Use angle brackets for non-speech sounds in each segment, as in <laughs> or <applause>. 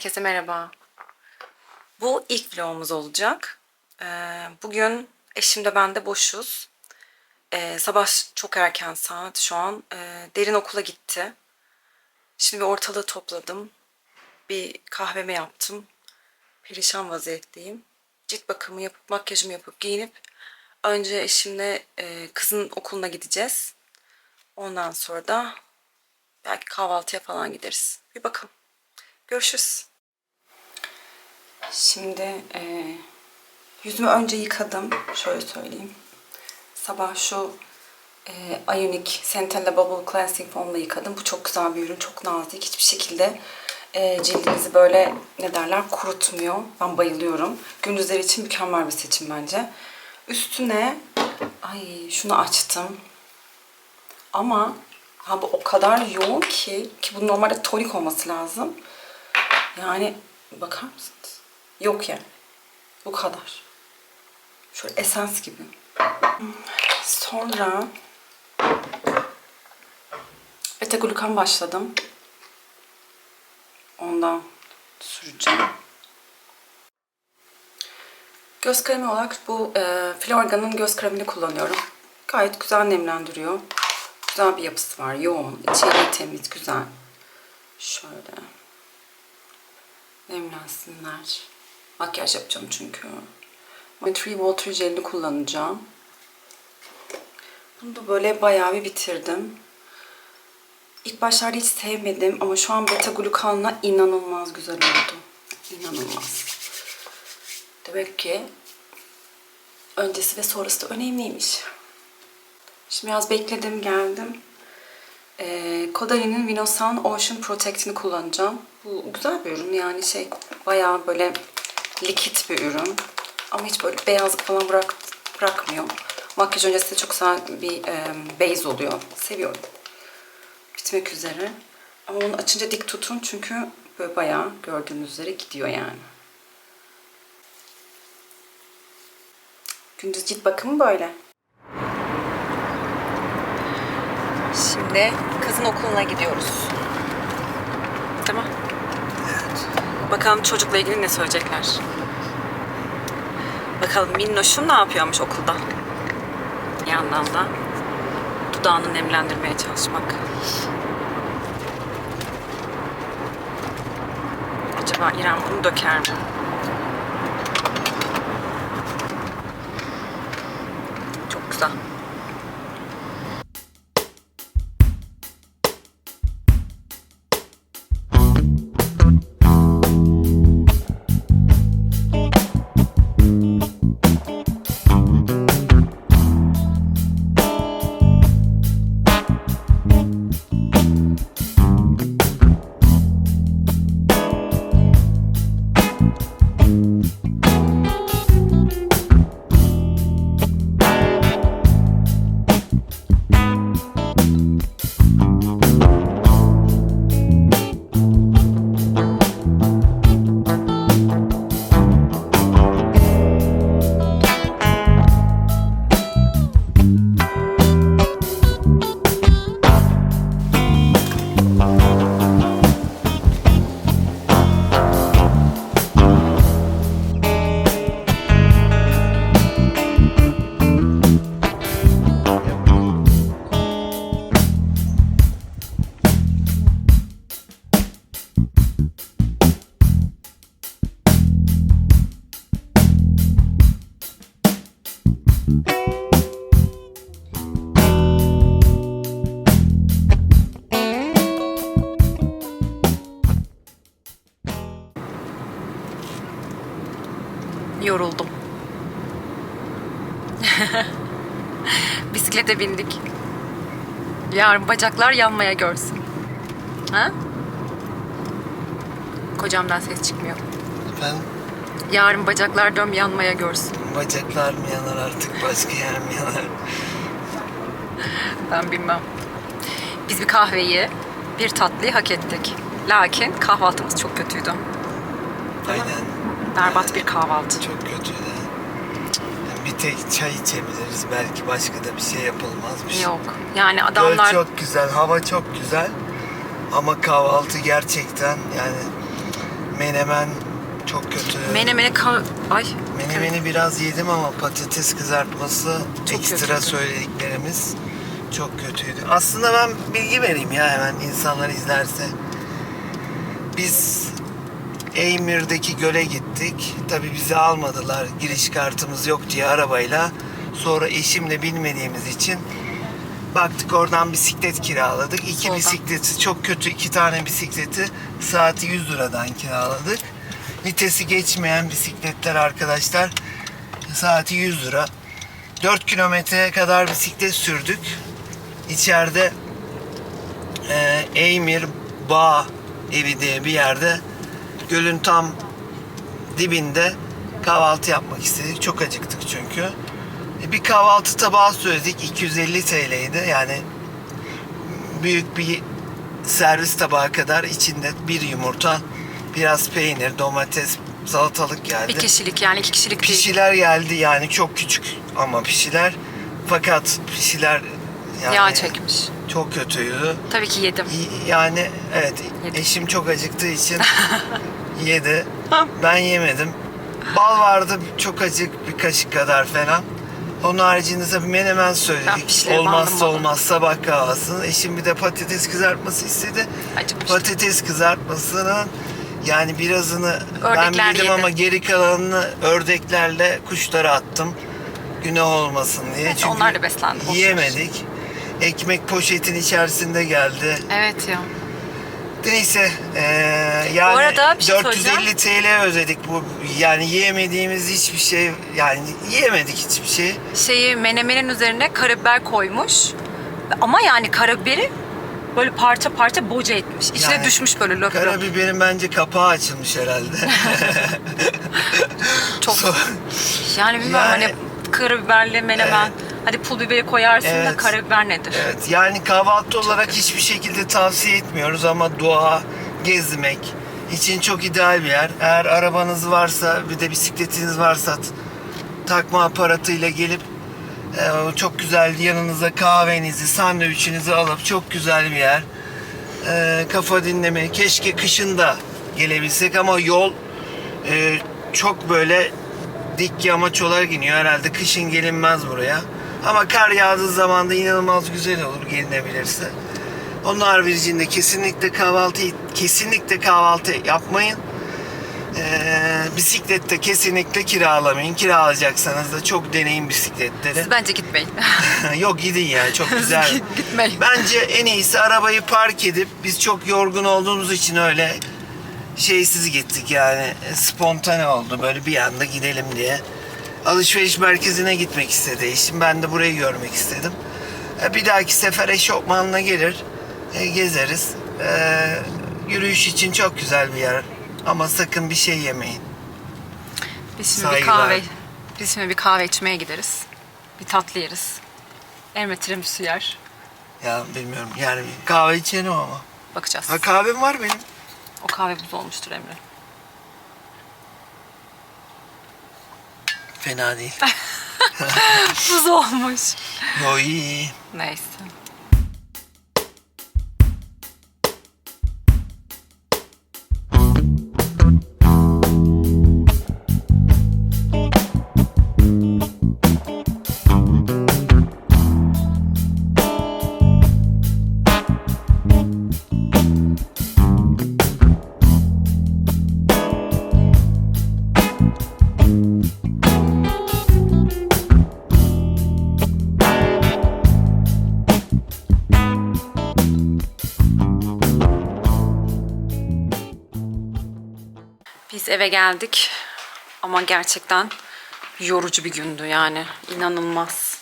Herkese merhaba. Bu ilk vlogumuz olacak. Ee, bugün eşim de ben de boşuz. Ee, sabah çok erken saat şu an. Ee, derin okula gitti. Şimdi bir ortalığı topladım. Bir kahvemi yaptım. Perişan vaziyetteyim. Cilt bakımı yapıp makyajımı yapıp giyinip önce eşimle e, kızın okuluna gideceğiz. Ondan sonra da belki kahvaltıya falan gideriz. Bir bakalım. Görüşürüz. Şimdi e, yüzümü önce yıkadım. Şöyle söyleyeyim. Sabah şu e, Ionic Centella Bubble Cleansing Foam'la yıkadım. Bu çok güzel bir ürün. Çok nazik. Hiçbir şekilde e, cildinizi böyle ne derler kurutmuyor. Ben bayılıyorum. Gündüzleri için mükemmel bir seçim bence. Üstüne ay şunu açtım. Ama ha bu o kadar yoğun ki ki bu normalde tonik olması lazım. Yani bakar mısınız? Yok yani. Bu kadar. Şöyle esans gibi. Sonra beta glukan başladım. Ondan süreceğim. Göz kremi olarak bu e, Florga'nın göz kremini kullanıyorum. Gayet güzel nemlendiriyor. Güzel bir yapısı var. Yoğun. içeriği temiz, güzel. Şöyle. Nemlensinler. Makyaj yapacağım çünkü. Tree Water Jel'ini kullanacağım. Bunu da böyle bayağı bir bitirdim. İlk başlarda hiç sevmedim ama şu an beta glukanla inanılmaz güzel oldu. İnanılmaz. Demek ki öncesi ve sonrası da önemliymiş. Şimdi biraz bekledim geldim. Ee, Kodali'nin Vinosan Ocean Protect'ini kullanacağım. Bu güzel bir ürün yani şey bayağı böyle likit bir ürün. Ama hiç böyle beyazlık falan bırak, bırakmıyor. Makyaj öncesi de çok güzel bir e, base oluyor. Seviyorum. Bitmek üzere. Ama onu açınca dik tutun çünkü böyle bayağı gördüğünüz üzere gidiyor yani. Gündüz cilt bakımı böyle. Şimdi kızın okuluna gidiyoruz. Tamam. Bakalım çocukla ilgili ne söyleyecekler. Bakalım Minnoş'um ne yapıyormuş okulda. Bir yandan da dudağını nemlendirmeye çalışmak. Acaba İrem bunu döker mi? Çok güzel. Bisiklete bindik. Yarın bacaklar yanmaya görsün. Ha? Kocamdan ses çıkmıyor. Efendim Yarın bacaklar döm yanmaya görsün. bacaklar mı yanar artık başka yer mi yanar? Ben bilmem. Biz bir kahveyi, bir tatlıyı hak ettik. Lakin kahvaltımız çok kötüydü. Aynen. Berbat bir kahvaltı. Çok kötü de. Bir tek çay içebiliriz belki başka da bir şey yapılmazmış. Yok. Yani Göl adamlar çok güzel, hava çok güzel. Ama kahvaltı gerçekten yani Menemen çok kötü. Menemene ka- Ay. Menemeni biraz yedim ama patates kızartması Çok ekstra kötüydü. söylediklerimiz çok kötüydü. Aslında ben bilgi vereyim ya hemen insanlar izlerse. Biz Eymir'deki göle gittik. Tabii bizi almadılar. Giriş kartımız yok diye arabayla. Sonra eşimle bilmediğimiz için baktık oradan bisiklet kiraladık. İki Soldan. bisikleti çok kötü iki tane bisikleti saati 100 liradan kiraladık. Vitesi geçmeyen bisikletler arkadaşlar saati 100 lira. 4 kilometreye kadar bisiklet sürdük. İçeride e, Eymir Bağ evi diye bir yerde gölün tam dibinde kahvaltı yapmak istedik. Çok acıktık çünkü. E, Bir kahvaltı tabağı söyledik. 250 TL'ydi. Yani büyük bir servis tabağı kadar içinde bir yumurta, biraz peynir, domates, salatalık geldi. Bir kişilik yani iki kişilik değil. Pişiler geldi yani çok küçük ama pişiler. Fakat pişiler yani Yağ çekmiş. çok kötüydü. Tabii ki yedim. Yani evet Yedim. eşim çok acıktığı için <laughs> yedi. Ben yemedim. Bal vardı çok acık bir kaşık kadar falan. Onun haricinde tabii menemen Ben söyledik. pişleri Olmazsa olmaz sabah kahvaltısını. Eşim bir de patates kızartması istedi. Acıkmış. Patates kızartmasının yani birazını ben Ördekler bildim yedi. ama geri kalanını ördeklerle kuşlara attım. Günah olmasın diye. Evet, Çünkü onlar da beslendi. Yiyemedik. Ekmek poşetin içerisinde geldi. Evet ya. Neyse eee, yani Bu arada bir şey 450 TL ödedik bu yani yiyemediğimiz hiçbir şey yani yiyemedik hiçbir şey. Şeyi menemenin üzerine karabiber koymuş. Ama yani karabiberi böyle parça parça boca etmiş. İçine Yani düşmüş böyle löp löp. Karabiberin bence kapağı açılmış herhalde. <laughs> Çok. <laughs> So- Yani bilmiyorum Yani- hani karabiberli menemen. Evet. Hadi pul biberi koyarsın da Evet. karabiber nedir? evet yani kahvaltı olarak hiçbir şekilde tavsiye etmiyoruz ama doğa, gezmek için çok ideal bir yer. Eğer arabanız varsa bir de bisikletiniz varsa t- takma aparatıyla gelip e, çok güzel yanınıza kahvenizi, sandviçinizi alıp çok güzel bir yer. E, kafa dinleme. Keşke kışın da gelebilsek ama yol e, çok böyle dik yamaç olarak iniyor. Herhalde kışın gelinmez buraya. Ama kar yağdığı zaman da inanılmaz güzel olur gelinebilirse. Onun haricinde kesinlikle kahvaltı kesinlikle kahvaltı yapmayın. Ee, bisiklette kesinlikle kiralamayın. Kiralayacaksanız da çok deneyin bisikletleri. Siz bence gitmeyin. <laughs> Yok gidin ya çok güzel. Git- Gitmeyin. Bence en iyisi arabayı park edip biz çok yorgun olduğumuz için öyle şeysiz gittik yani spontane oldu böyle bir anda gidelim diye. Alışveriş merkezine gitmek istedi eşim ben de burayı görmek istedim. E, Bir dahaki sefer eşofmanla gelir e, gezeriz. E, yürüyüş için çok güzel bir yer ama sakın bir şey yemeyin. Biz şimdi bir Saygılar. kahve, biz şimdi bir kahve içmeye gideriz. Bir tatlı yeriz. Elma tiramisu yer. Ya bilmiyorum yani kahve içelim ama. Bakacağız. Ha kahvem var benim. O kahve buz olmuştur Emre. Fena değil. Buz <laughs> olmuş. Yo iyi iyi. Neyse. Eve geldik ama gerçekten yorucu bir gündü yani inanılmaz.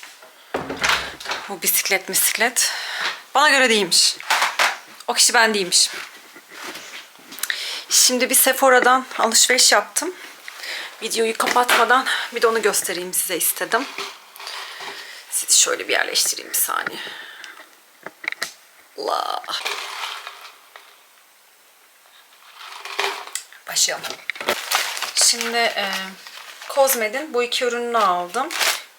Bu bisiklet bisiklet bana göre değilmiş. O kişi ben değilmiş. Şimdi bir Sephora'dan alışveriş yaptım. Videoyu kapatmadan bir de onu göstereyim size istedim. Sizi şöyle bir yerleştireyim bir saniye. Allah. Başlayalım. Şimdi e, Kozmed'in bu iki ürününü aldım.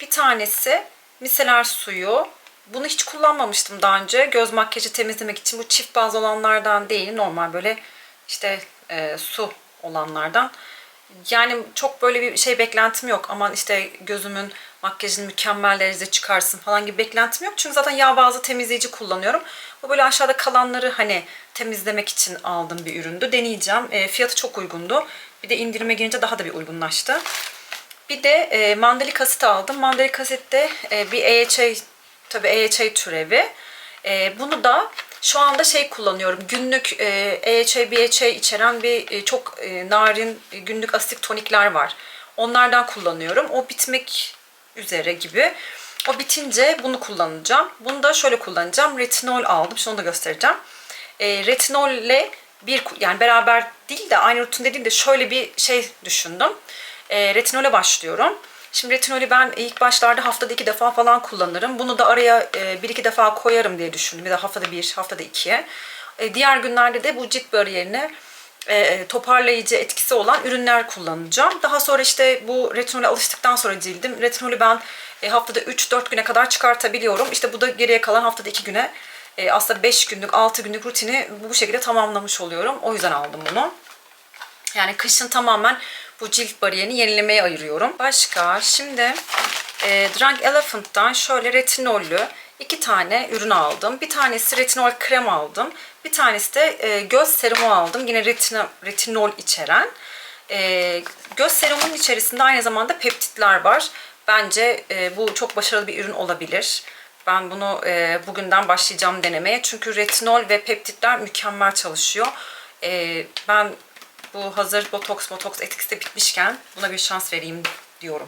Bir tanesi miseler suyu. Bunu hiç kullanmamıştım daha önce. Göz makyajı temizlemek için bu çift baz olanlardan değil. Normal böyle işte e, su olanlardan. Yani çok böyle bir şey beklentim yok. Aman işte gözümün makyajını mükemmel derecede çıkarsın falan gibi beklentim yok. Çünkü zaten yağ bazlı temizleyici kullanıyorum. Bu böyle aşağıda kalanları hani temizlemek için aldığım bir üründü. Deneyeceğim. E, fiyatı çok uygundu. Bir de indirime girince daha da bir uygunlaştı. Bir de e, mandalik asit aldım. Mandalik asit de e, bir AHA, tabii AHA türevi. E, bunu da şu anda şey kullanıyorum. Günlük e, AHA, BHA içeren bir e, çok e, narin e, günlük asitik tonikler var. Onlardan kullanıyorum. O bitmek üzere gibi. O bitince bunu kullanacağım. Bunu da şöyle kullanacağım. Retinol aldım. Onu da göstereceğim. E, retinolle bir yani beraber değil de aynı rutinde değil de şöyle bir şey düşündüm. E, retinole başlıyorum. Şimdi retinolü ben ilk başlarda haftada iki defa falan kullanırım. Bunu da araya e, bir iki defa koyarım diye düşündüm. Bir de haftada bir, haftada ikiye. E, diğer günlerde de bu cilt bariyerine e, toparlayıcı etkisi olan ürünler kullanacağım. Daha sonra işte bu retinole alıştıktan sonra cildim. Retinolü ben haftada 3-4 güne kadar çıkartabiliyorum. İşte bu da geriye kalan haftada 2 güne aslında 5 günlük, 6 günlük rutini bu şekilde tamamlamış oluyorum. O yüzden aldım bunu. Yani kışın tamamen bu cilt bariyerini yenilemeye ayırıyorum. Başka şimdi e, Drunk Elephant'tan şöyle retinollü iki tane ürün aldım. Bir tanesi retinol krem aldım. Bir tanesi de e, göz serumu aldım. Yine retina, retinol içeren. E, göz serumunun içerisinde aynı zamanda peptitler var. Bence e, bu çok başarılı bir ürün olabilir. Ben bunu e, bugünden başlayacağım denemeye. Çünkü retinol ve peptitler mükemmel çalışıyor. E, ben bu hazır botoks botoks etkisi de bitmişken buna bir şans vereyim diyorum.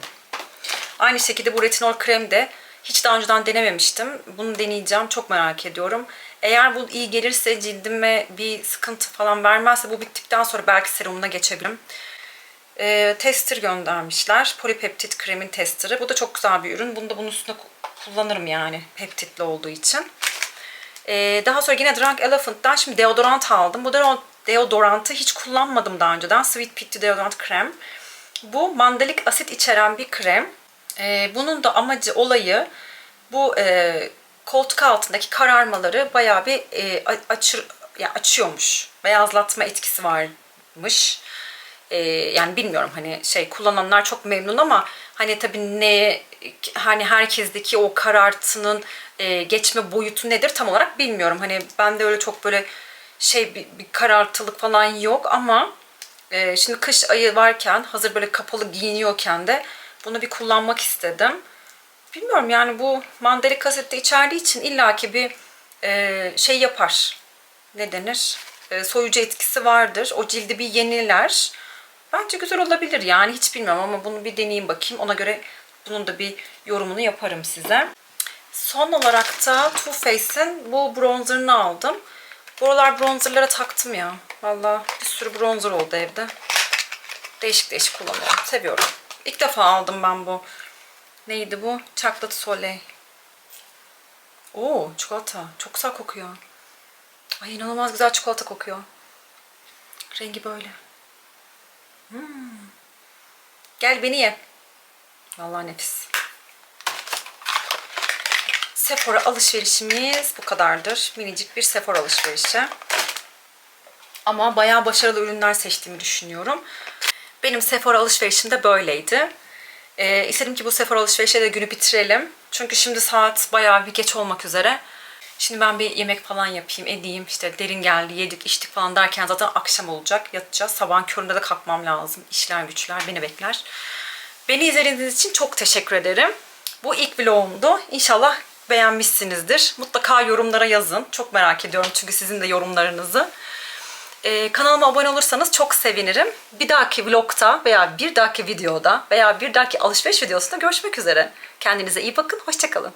Aynı şekilde bu retinol krem de hiç daha önceden denememiştim. Bunu deneyeceğim. Çok merak ediyorum. Eğer bu iyi gelirse cildime bir sıkıntı falan vermezse bu bittikten sonra belki serumuna geçebilirim. Ee, tester göndermişler. Polipeptit kremin testeri. Bu da çok güzel bir ürün. Bunu da bunun üstüne kullanırım yani peptitli olduğu için. Ee, daha sonra yine Drunk Elephant'tan şimdi deodorant aldım. Bu deodorantı hiç kullanmadım daha önceden. Sweet Pea deodorant krem. Bu mandalik asit içeren bir krem. Ee, bunun da amacı olayı bu e, koltuk altındaki kararmaları bayağı bir e, açır, yani açıyormuş. Beyazlatma etkisi varmış. Ee, yani bilmiyorum hani şey kullananlar çok memnun ama hani tabii ne hani herkesteki o karartının e, geçme boyutu nedir tam olarak bilmiyorum. Hani ben de öyle çok böyle şey bir, bir karartılık falan yok ama e, şimdi kış ayı varken hazır böyle kapalı giyiniyorken de bunu bir kullanmak istedim. Bilmiyorum yani bu mandalik asette içerdiği için illaki bir e, şey yapar. Ne denir? E, soyucu etkisi vardır. O cildi bir yeniler. Bence güzel olabilir yani hiç bilmiyorum ama bunu bir deneyeyim bakayım. Ona göre bunun da bir yorumunu yaparım size. Son olarak da Too Faced'in bu bronzerını aldım. Buralar bronzerlara taktım ya. Valla bir sürü bronzer oldu evde. Değişik değişik kullanıyorum. Seviyorum. İlk defa aldım ben bu. Neydi bu? Chocolate Soleil. Oo çikolata. Çok güzel kokuyor. Ay inanılmaz güzel çikolata kokuyor. Rengi böyle. Hmm. Gel beni ye. Vallahi nefis. Sephora alışverişimiz bu kadardır. Minicik bir Sephora alışverişi. Ama bayağı başarılı ürünler seçtiğimi düşünüyorum. Benim Sephora alışverişim de böyleydi. Ee, istedim ki bu Sephora alışverişe de günü bitirelim. Çünkü şimdi saat bayağı bir geç olmak üzere. Şimdi ben bir yemek falan yapayım, edeyim. İşte derin geldi, yedik, içtik falan derken zaten akşam olacak. Yatacağız. Sabahın köründe de kalkmam lazım. İşler güçler beni bekler. Beni izlediğiniz için çok teşekkür ederim. Bu ilk vlogumdu. İnşallah beğenmişsinizdir. Mutlaka yorumlara yazın. Çok merak ediyorum çünkü sizin de yorumlarınızı. Ee, kanalıma abone olursanız çok sevinirim. Bir dahaki vlogta veya bir dahaki videoda veya bir dahaki alışveriş videosunda görüşmek üzere. Kendinize iyi bakın. Hoşçakalın.